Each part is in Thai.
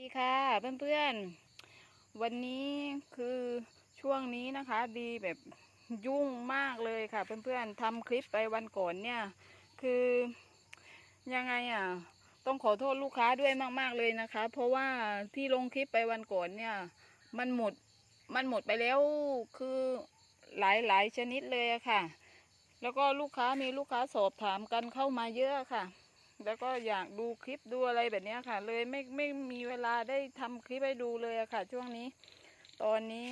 ดีค่ะเพื่อนๆ วันนี้คือช่วงนี้นะคะ ดีแบบยุ่งมากเลยค่ะ เพื่อนๆทำคลิปไปวันก่อนเนี่ย คือยังไงอะ ต้องขอโทษลูกค้าด้วยมากๆเลยนะคะ เพราะว่าที่ลงคลิปไปวันก่อนเนี่ย มันหมดมันหมดไปแล้วคือหลายหลายชนิดเลยอะค่ะ แล้วก็ลูกค้ามีลูกค้าสอบถามกันเข้ามาเยอะค่ะ แล้วก็อยากดูคลิปดูอะไรแบบนี้ค่ะ เลยไม่ไม่มีเวลาได้ทำคลิปให้ดูเลยค่ะ ช่วงนี้ ตอนนี้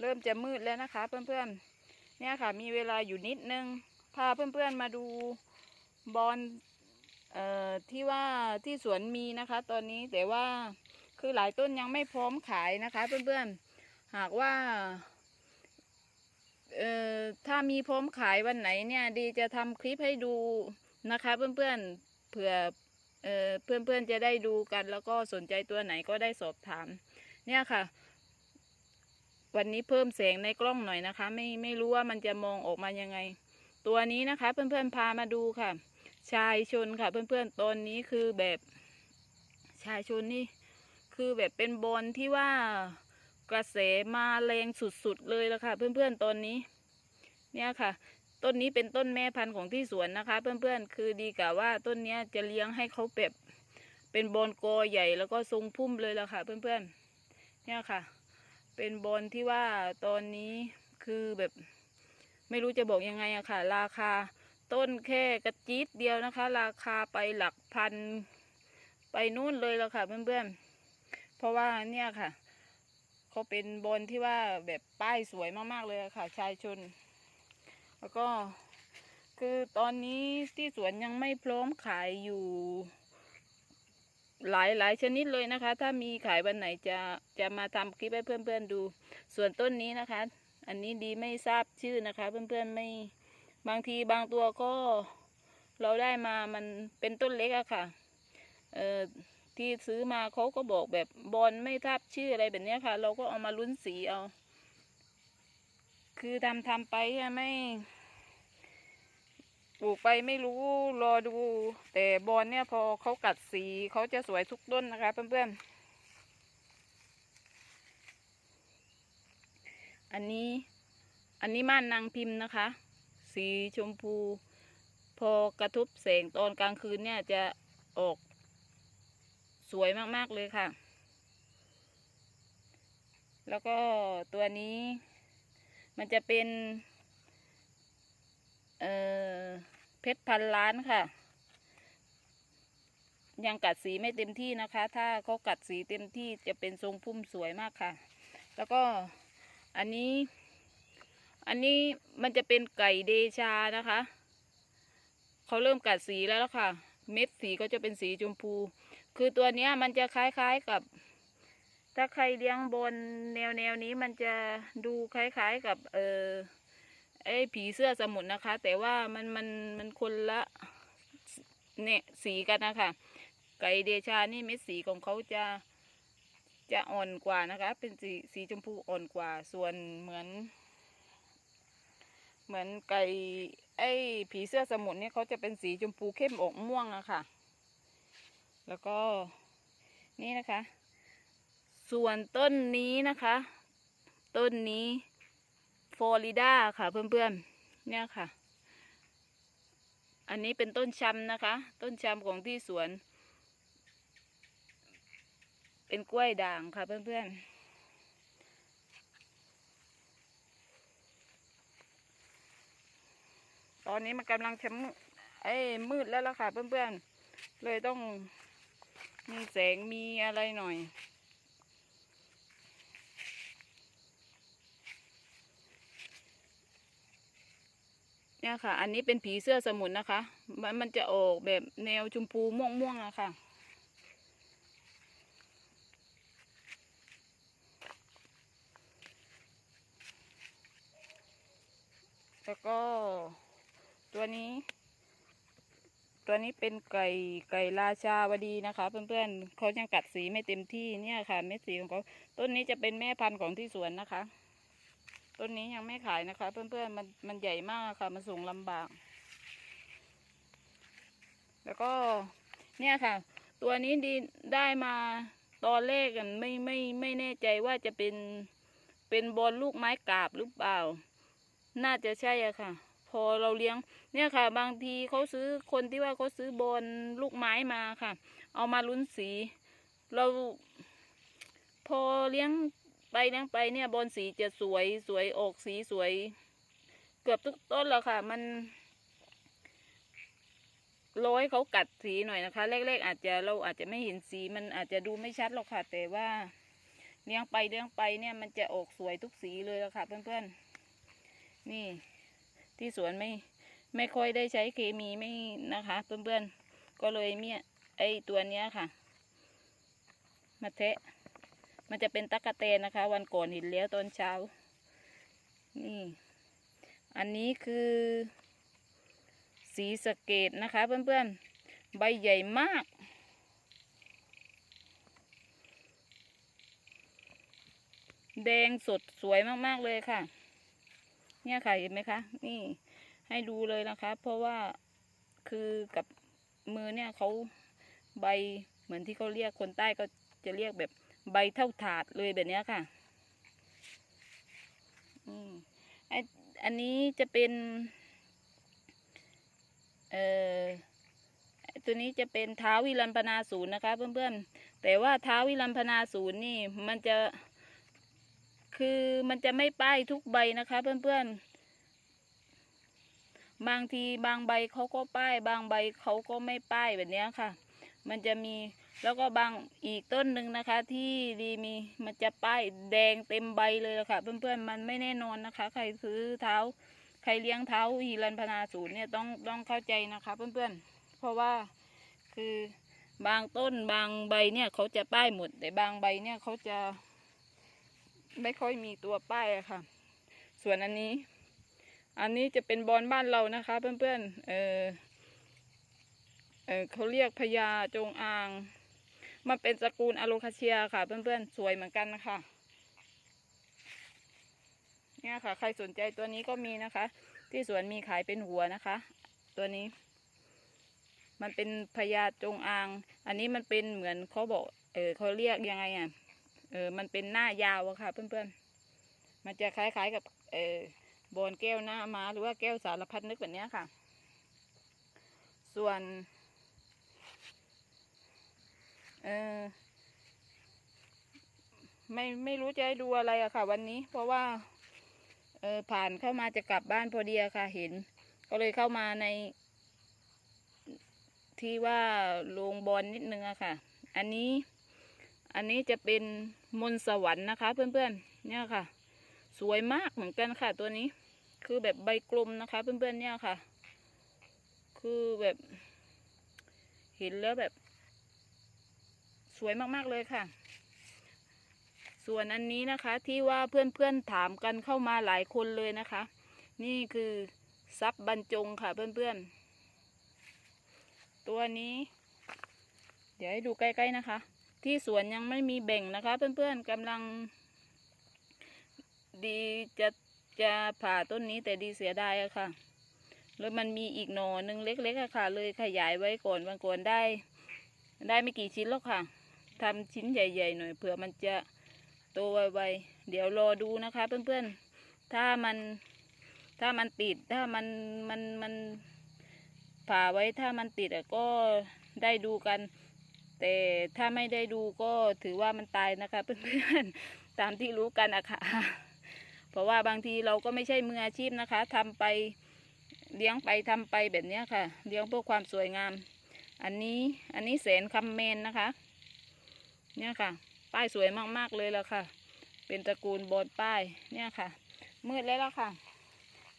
เริ่มจะมืดแล้วนะคะ เพื่อนๆ เนี่ยค่ะ มีเวลาอยู่นิดนึง พาเพื่อนๆมาดูบอลเอ่อที่ว่าที่สวนมีนะคะ ตอนนี้แต่ว่าคือหลายต้นยังไม่พร้อมขายนะคะ เพื่อนๆ หากว่าเอ่อถ้ามีพร้อมขายวันไหนเนี่ย ดีจะทำคลิปให้ดูนะคะเพื่อนๆ เผื่อเอ่อเพื่อนๆจะได้ดูกันแล้วก็สนใจตัวไหนก็ได้สอบถาม เนี่ยค่ะ วันนี้เพิ่มแสงในกล้องหน่อยนะคะ ไม่ไม่รู้ว่ามันจะมองออกมายังไง ตัวนี้นะคะ เพื่อนๆพามาดูค่ะ ชายชนค่ะ เพื่อนๆตอนนี้คือแบบชายชนนี่คือแบบเป็นบอลที่ว่ากระแสมาแรงสุดๆเลยล้วค่ะ เพื่อนๆตอนนี้ เนี่ยค่ะ ต้นนี้เป็นต้นแม่พันธุ์ของที่สวนนะคะ เพื่อนๆ คือดีกะว่าต้นนี้จะเลี้ยงให้เขาแบบเป็นบอลกอใหญ่แล้วก็ทรงพุ่มเลยละค่ะ เพื่อนๆ เนี่ยค่ะ เป็นบอลที่ว่าตอนนี้คือแบบ ไม่รู้จะบอกยังไงอะค่ะ ราคาต้นแค่กระจีดเดียวนะคะ ราคาไปหลักพันไปนู่นเลยแล้วค่ะ เพื่อนๆ เพราะว่าเนี่ยค่ะเขาเป็นบอลที่ว่าแบบป้ายสวยมากๆเลยะค่ะ ชายชน แล้วก็คือตอนนี้ที่สวนยังไม่พร้อมขายอยู่ หลายหลายชนิดเลยนะคะ ถ้ามีขายวันไหนจะจะมาทำคลิปให้เพื่อนๆดู ส่วนต้นนี้นะคะ อันนี้ดีไม่ทราบชื่อนะคะ เพื่อนๆไม่บางทีบางตัวก็เราได้มามันเป็นต้นเล็กอะค่ะ เอ่อที่ซื้อมาเขาก็บอกแบบบอลไม่ทราบชื่ออะไรแบบนี้ค่ะ เราก็เอามาลุ้นสีเอา คือทำทำไปไม่ ปลูกไปไม่รู้รอดู แต่บอลเนี่ยพอเขากัดสีเขาจะสวยทุกต้นนะคะเพื่อนๆ อันนี้อันนี้ม่านนางพิมพ์นะคะ สีชมพู พอกระทบแสงตอนกลางคืนเนี่ยจะออกสวยมากๆเลยค่ะ แล้วก็ตัวนี้มันจะเป็น เอ่อ เพชรพันล้านค่ะ ยังกัดสีไม่เต็มที่นะคะ ถ้าเขากัดสีเต็มที่จะเป็นทรงพุ่มสวยมากค่ะ แล้วก็อันนี้ อันนี้มันจะเป็นไก่เดชานะคะเขาเริ่มกัดสีแล้วล่ะค่ะ เม็ดสีก็จะเป็นสีชมพู คือตัวเนี้ยมันจะคล้ายๆกับ ถ้าใครเลี้ยงบนแนวแนวนี้มันจะดูคล้ายๆกับเออ ไอ้ผีเสื้อสมุทรนะคะ แต่ว่ามันมันมันคนละเนี่ยสีกันนะคะ ไก่เดชานี่เม็ดสีของเขาจะจะอ่อนกว่านะคะ เป็นสีสีชมพูอ่อนกว่า ส่วนเหมือน เหมือนไก่ไอ้ผีเสื้อสมุทรเนี่ยเขาจะเป็นสีชมพูเข้มออกม่วงอะค่ะ แล้วก็นี่นะคะ ส่วนต้นนี้นะคะ ต้นนี้ ฟลอริดาค่ะเพื่อนๆ เนี่ยค่ะ อันนี้เป็นต้นชำนะคะ ต้นชำของที่สวน เป็นกล้วยด่างค่ะเพื่อนๆตอนนี้มันกำลังจะมืดไอ้มืดแล้วล่ะค่ะเพื่อนๆ เลยต้องมีแสงมีอะไรหน่อย เนี่ยค่ะ อันนี้เป็นผีเสื้อสมุนนะคะ มันมันจะออกแบบแนวชมพูม่วงๆอะค่ะ แล้วก็ตัวนี้ ตัวนี้เป็นไก่ไก่ราชาวดีนะคะ เพื่อนๆเขายังกัดสีไม่เต็มที่เนี่ยค่ะ เม็ดสีของเขาต้นนี้จะเป็นแม่พันธุ์ของที่สวนนะคะ ต้นนี้ยังไม่ขายนะคะ เพื่อนๆมันมันใหญ่มากค่ะ มันสูงลำบาก แล้วก็เนี่ยค่ะ ตัวนี้ดีได้มาตอนแรกอะไม่ไม่ไม่แน่ใจว่าจะเป็นเป็นบอลลูกไม้กาบหรือเปล่า น่าจะใช่อะค่ะ พอเราเลี้ยง เนี่ยค่ะ บางทีเขาซื้อคนที่ว่าเขาซื้อบอลลูกไม้มาค่ะ เอามาลุ้นสี เราพอเลี้ยง ไปเลี้ยงไปเนี่ยบอลสีจะสวยสวยออกสีสวย เกือบทุกต้นแล้วค่ะ มันร้อยเขากัดสีหน่อยนะคะ แรกๆอาจจะเราอาจจะไม่เห็นสีมันอาจจะดูไม่ชัดหรอกค่ะ แต่ว่าเลี้ยงไปเลี้ยงไปเนี่ยมันจะออกสวยทุกสีเลยแล้วค่ะ เพื่อนๆ นี่ที่สวนไม่ไม่ค่อยได้ใช้เคมีไม่นะคะ เพื่อนๆ ก็เลยเนี่ยไอตัวเนี้ยค่ะ มาแทะ มันจะเป็นตั๊กแตนนะคะ วันก่อนเห็นแล้วตอนเช้า นี่ อันนี้คือสีสเกตนะคะ เพื่อนๆ ใบใหญ่มาก แดงสดสวยมากๆเลยค่ะ เนี่ยค่ะเห็นไหมคะ นี่ให้ดูเลยนะคะ เพราะว่าคือกับมือเนี่ยเขาใบเหมือนที่เขาเรียกคนใต้ก็จะเรียกแบบ ใบเท่าถาดเลยแบบนี้ค่ะอืมอันนี้จะเป็น เอ่อตัวนี้จะเป็นเท้าวิรัมพนาศูนย์นะคะ เพื่อนๆ แต่ว่าเท้าวิรัมพนาศูนย์นี่มันจะ คือมันจะไม่ป้ายทุกใบนะคะ เพื่อนๆ บางทีบางใบเขาก็ป้าย บางใบเขาก็ไม่ป้ายแบบนี้ค่ะ มันจะมี แล้วก็บางอีกต้นหนึ่งนะคะ ที่ดีมีมันจะป้ายแดงเต็มใบเลยละค่ะ เพื่อนๆมันไม่แน่นอนนะคะ ใครซื้อเท้า ใครเลี้ยงเท้าฮีรันพนาศูนย์เนี่ยต้องต้องเข้าใจนะคะ เพื่อนๆ เพราะว่าคือบางต้นบางใบเนี่ยเขาจะป้ายหมด แต่บางใบเนี่ยเขาจะ ไม่ค่อยมีตัวป้ายะค่ะ ส่วนอันนี้ อันนี้จะเป็นบอลบ้านเรานะคะ เพื่อนๆเออเออเขาเรียกพญาจงอาง มันเป็นตระกูลอะโลคาเชียค่ะ เพื่อนๆ สวยเหมือนกันนะคะ เนี่ยค่ะ ใครสนใจตัวนี้ก็มีนะคะ ที่สวนมีขายเป็นหัวนะคะ ตัวนี้ มันเป็นพญาจงอาง อันนี้มันเป็นเหมือนเขาบอก เออเขาเรียกยังไงอะ เออ มันเป็นหน้ายาวอะค่ะ เพื่อนๆ มันจะคล้ายๆกับ เออบอนแก้วหน้าม้าหรือว่าแก้วสารพัดนึกแบบนี้ค่ะ ส่วน เออ ไม่ไม่รู้จะให้ดูอะไรอะค่ะ วันนี้ เพราะว่า เออผ่านเข้ามาจะกลับบ้านพอดีอะค่ะเห็น ก็เลยเข้ามาใน ที่ว่าโรงบอลนิดนึงอะค่ะ อันนี้ อันนี้จะเป็นมนสวรรค์นะคะ เพื่อนๆ เนี่ยค่ะ สวยมากเหมือนกันค่ะ ตัวนี้ คือแบบใบกลมนะคะ เพื่อนๆ เนี่ยค่ะ คือแบบเห็นแล้วแบบ สวยมากๆเลยค่ะ ส่วนอันนี้นะคะที่ว่าเพื่อนๆถามกันเข้ามาหลายคนเลยนะคะ นี่คือซับบรรจงค่ะเพื่อนๆ ตัวนี้ เดี๋ยวให้ดูใกล้ๆนะคะ ที่สวนยังไม่มีแบ่งนะคะ เพื่อนๆกำลัง ดีจะจะผ่าต้นนี้แต่ดีเสียดายอะค่ะ แล้วมันมีอีกหน่อหนึ่งเล็กๆอะค่ะ เลยขยายไว้ก่อนบางก่อนได้ ได้ไม่กี่ชิ้นแล้วค่ะ ทำชิ้นใหญ่ ๆ หน่อยเผื่อมันจะโตไวๆเดี๋ยวรอดูนะคะ เพื่อนๆ ถ้ามันถ้ามันติดถ้ามันมันมันผ่าไว้ถ้ามันติดอะก็ได้ดูกัน แต่ถ้าไม่ได้ดูก็ถือว่ามันตายนะคะ เพื่อนๆตามที่รู้กันอะค่ะ เพราะว่าบางทีเราก็ไม่ใช่มืออาชีพนะคะทำไปเลี้ยงไปทำไปแบบเนี้ยค่ะ เลี้ยงเพื่อความสวยงาม อันนี้อันนี้แสนคำเมนนะคะ เนี่ยค่ะ ป้ายสวยมากๆเลยแล้วค่ะ เป็นตระกูลบอลป้ายเนี่ยค่ะ มืดแล้วล่ะค่ะ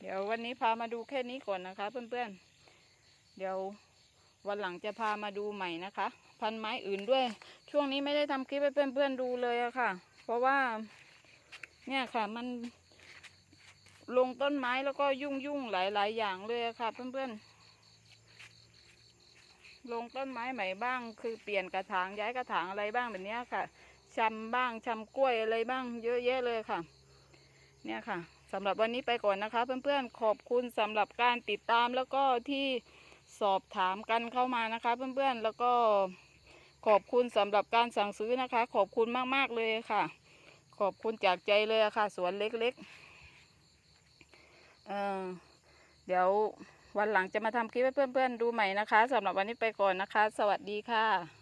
เดี๋ยววันนี้พามาดูแค่นี้ก่อนนะคะ เพื่อนๆ เดี๋ยววันหลังจะพามาดูใหม่นะคะ พันไม้อื่นด้วย ช่วงนี้ไม่ได้ทำคลิปให้เพื่อนๆดูเลยอะค่ะ เพราะว่า เนี่ยค่ะมันลงต้นไม้แล้วก็ยุ่งยุ่งๆหลายๆ อย่างเลยอะค่ะ เพื่อนๆ ลงต้นไม้ใหม่บ้าง คือเปลี่ยนกระถางย้ายกระถางอะไรบ้างแบบนี้ค่ะชำบ้างชำกล้วยอะไรบ้าง เยอะแยะเลยค่ะ เนี่ยค่ะสำหรับวันนี้ไปก่อนนะคะ เพื่อนๆขอบคุณสำหรับการติดตามแล้วก็ที่สอบถามกันเข้ามานะคะ เพื่อนๆแล้วก็ขอบคุณสำหรับการสั่งซื้อนะคะ ขอบคุณมากๆเลยค่ะ ขอบคุณจากใจเลยะค่ะ สวนเล็กๆเออเดี๋ยว วันหลังจะมาทำคลิปให้เพื่อนๆดูใหม่นะคะสำหรับวันนี้ไปก่อนนะคะ สวัสดีค่ะ